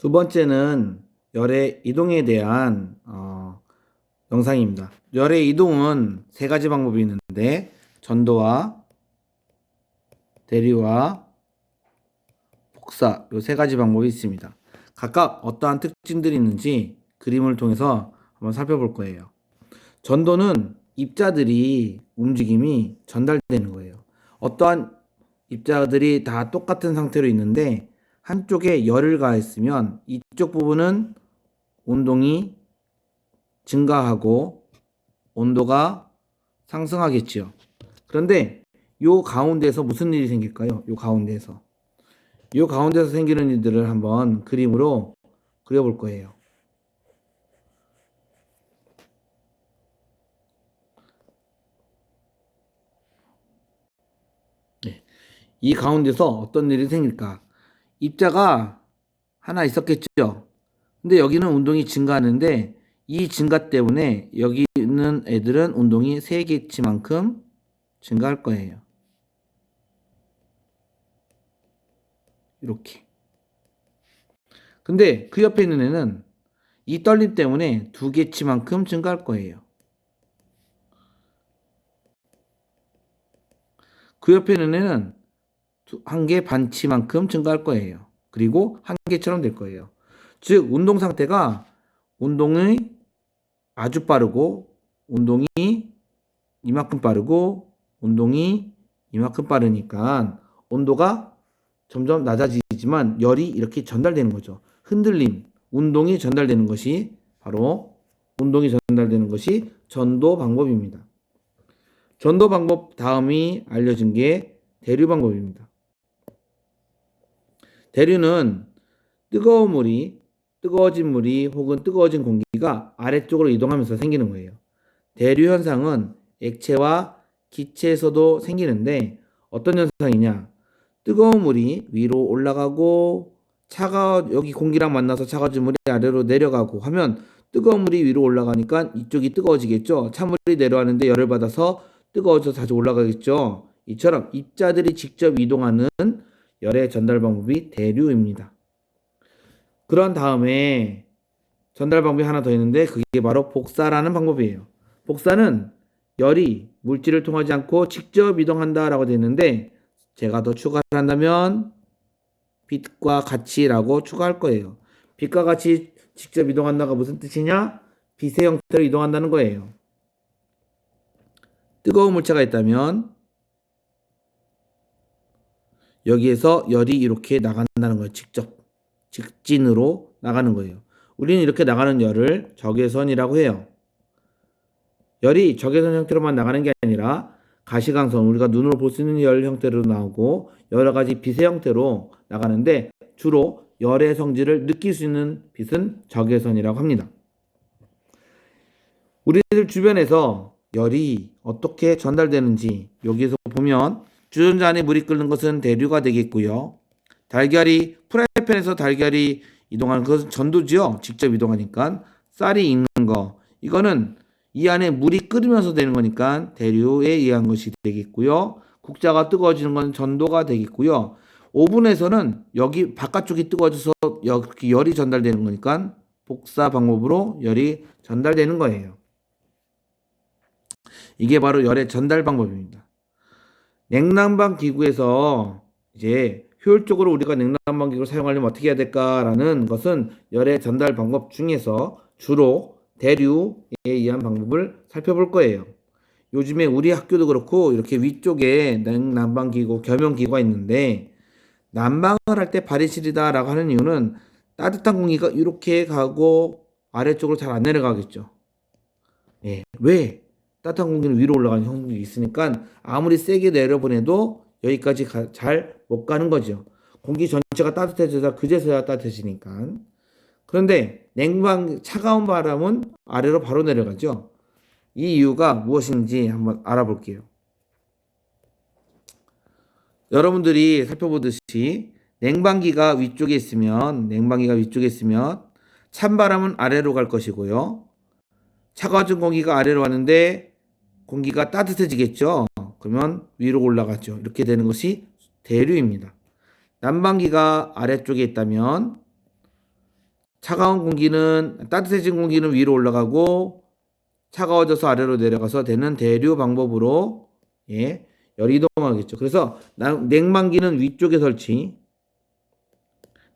두 번째는 열의 이동에 대한 어, 영상입니다. 열의 이동은 세 가지 방법이 있는데 전도와 대류와 복사 이 세 가지 방법이 있습니다. 각각 어떠한 특징들이 있는지 그림을 통해서 한번 살펴볼 거예요. 전도는 입자들이 움직임이 전달되는 거예요. 어떠한 입자들이 다 똑같은 상태로 있는데 한쪽에 열을 가했으면 이쪽 부분은 운동이 증가하고 온도가 상승하겠지요. 그런데 요 가운데서 무슨 일이 생길까요? 요 가운데에서. 요 가운데서 생기는 일들을 한번 그림으로 그려볼 거예요. 네. 이 가운데서 어떤 일이 생길까? 입자가 하나 있었겠죠. 근데 여기는 운동이 증가하는데 이 증가 때문에 여기 있는 애들은 운동이 3개치만큼 증가할 거예요. 이렇게. 근데 그 옆에 있는 애는 이 떨림 때문에 두 개치만큼 증가할 거예요. 그 옆에 있는 애는 한 개 반치만큼 증가할 거예요. 그리고 한 개처럼 될 거예요. 즉, 운동 상태가 운동이 아주 빠르고, 운동이 이만큼 빠르고, 운동이 이만큼 빠르니까 온도가 점점 낮아지지만 열이 이렇게 전달되는 거죠. 흔들림, 운동이 전달되는 것이 바로 운동이 전달되는 것이 전도 방법입니다. 전도 방법 다음이 알려진 게 대류 방법입니다. 대류는 뜨거운 물이 뜨거워진 물이 혹은 뜨거워진 공기가 아래쪽으로 이동하면서 생기는 거예요. 대류 현상은 액체와 기체에서도 생기는데 어떤 현상이냐? 뜨거운 물이 위로 올라가고 차가 여기 공기랑 만나서 차가워진 물이 아래로 내려가고 하면 뜨거운 물이 위로 올라가니까 이쪽이 뜨거워지겠죠. 찬물이 내려가는데 열을 받아서 뜨거워져서 다시 올라가겠죠. 이처럼 입자들이 직접 이동하는 열의 전달 방법이 대류입니다. 그런 다음에 전달 방법이 하나 더 있는데 그게 바로 복사라는 방법이에요. 복사는 열이 물질을 통하지 않고 직접 이동한다라고 되어 있는데 제가 더 추가를 한다면 빛과 같이라고 추가할 거예요. 빛과 같이 직접 이동한다가 무슨 뜻이냐? 빛의 형태로 이동한다는 거예요. 뜨거운 물체가 있다면 여기에서 열이 이렇게 나간다는 거예요. 직접 직진으로 나가는 거예요. 우리는 이렇게 나가는 열을 적외선이라고 해요. 열이 적외선 형태로만 나가는 게 아니라 가시광선 우리가 눈으로 볼 수 있는 열 형태로 나오고 여러 가지 빛의 형태로 나가는데 주로 열의 성질을 느낄 수 있는 빛은 적외선이라고 합니다. 우리들 주변에서 열이 어떻게 전달되는지 여기에서 보면 주전자 안에 물이 끓는 것은 대류가 되겠고요. 달걀이 프라이팬에서 달걀이 이동하는 것은 전도지요. 직접 이동하니까 쌀이 익는 거 이거는 이 안에 물이 끓으면서 되는 거니까 대류에 의한 것이 되겠고요. 국자가 뜨거워지는 건 전도가 되겠고요. 오븐에서는 여기 바깥쪽이 뜨거워져서 여기 열이 전달되는 거니까 복사 방법으로 열이 전달되는 거예요. 이게 바로 열의 전달 방법입니다. 냉난방 기구에서 이제 효율적으로 우리가 냉난방 기구를 사용하려면 어떻게 해야 될까라는 것은 열의 전달 방법 중에서 주로 대류에 의한 방법을 살펴볼 거예요. 요즘에 우리 학교도 그렇고 이렇게 위쪽에 냉난방 기구, 겸용 기구가 있는데 난방을 할 때 발휘실이다라고 하는 이유는 따뜻한 공기가 이렇게 가고 아래쪽으로 잘 안 내려가겠죠. 예, 왜? 따뜻한 공기는 위로 올라가는 형국이 있으니까 아무리 세게 내려보내도 여기까지 잘 못 가는 거죠. 공기 전체가 따뜻해져서 그제서야 따뜻해지니까. 그런데 냉방 차가운 바람은 아래로 바로 내려가죠. 이 이유가 무엇인지 한번 알아볼게요. 여러분들이 살펴보듯이 냉방기가 위쪽에 있으면 냉방기가 위쪽에 있으면 찬바람은 아래로 갈 것이고요. 차가워진 공기가 아래로 왔는데 공기가 따뜻해지겠죠. 그러면 위로 올라가죠. 이렇게 되는 것이 대류입니다. 난방기가 아래쪽에 있다면 차가운 공기는 따뜻해진 공기는 위로 올라가고 차가워져서 아래로 내려가서 되는 대류 방법으로 예, 열이 이동하겠죠. 그래서 나- 냉방기는 위쪽에 설치,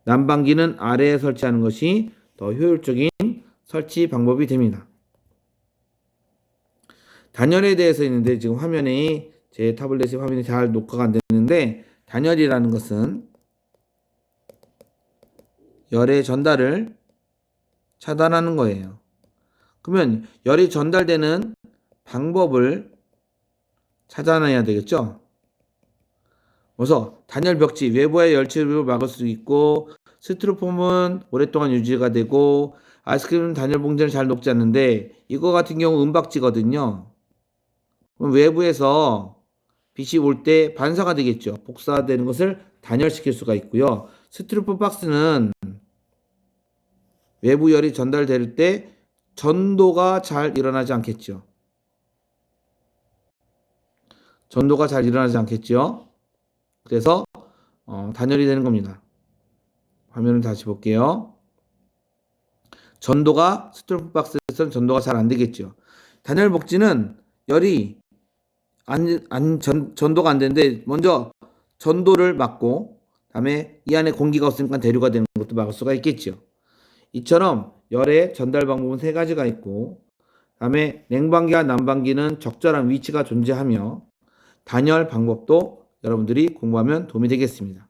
난방기는 아래에 설치하는 것이 더 효율적인 설치 방법이 됩니다. 단열에 대해서 있는데 지금 화면에 제 타블렛의 화면이 잘 녹화가 안 되는데 단열이라는 것은 열의 전달을 차단하는 거예요. 그러면 열이 전달되는 방법을 찾아내야 되겠죠? 그래서 단열 벽지 외부의 열출을 막을 수 있고 스티로폼은 오랫동안 유지가 되고 아이스크림은 단열 봉지는 잘 녹지 않는데 이거 같은 경우 은박지거든요. 외부에서 빛이 올 때 반사가 되겠죠. 복사되는 것을 단열시킬 수가 있고요. 스티로폼 박스는 외부 열이 전달될 때 전도가 잘 일어나지 않겠죠. 전도가 잘 일어나지 않겠죠. 그래서 어, 단열이 되는 겁니다. 화면을 다시 볼게요. 전도가 스티로폼 박스에서는 전도가 잘 안 되겠죠. 단열 복지는 열이 안, 안 전, 전도가 안 되는데 먼저 전도를 막고 다음에 이 안에 공기가 없으니까 대류가 되는 것도 막을 수가 있겠죠. 이처럼 열의 전달 방법은 세 가지가 있고 다음에 냉방기와 난방기는 적절한 위치가 존재하며 단열 방법도 여러분들이 공부하면 도움이 되겠습니다.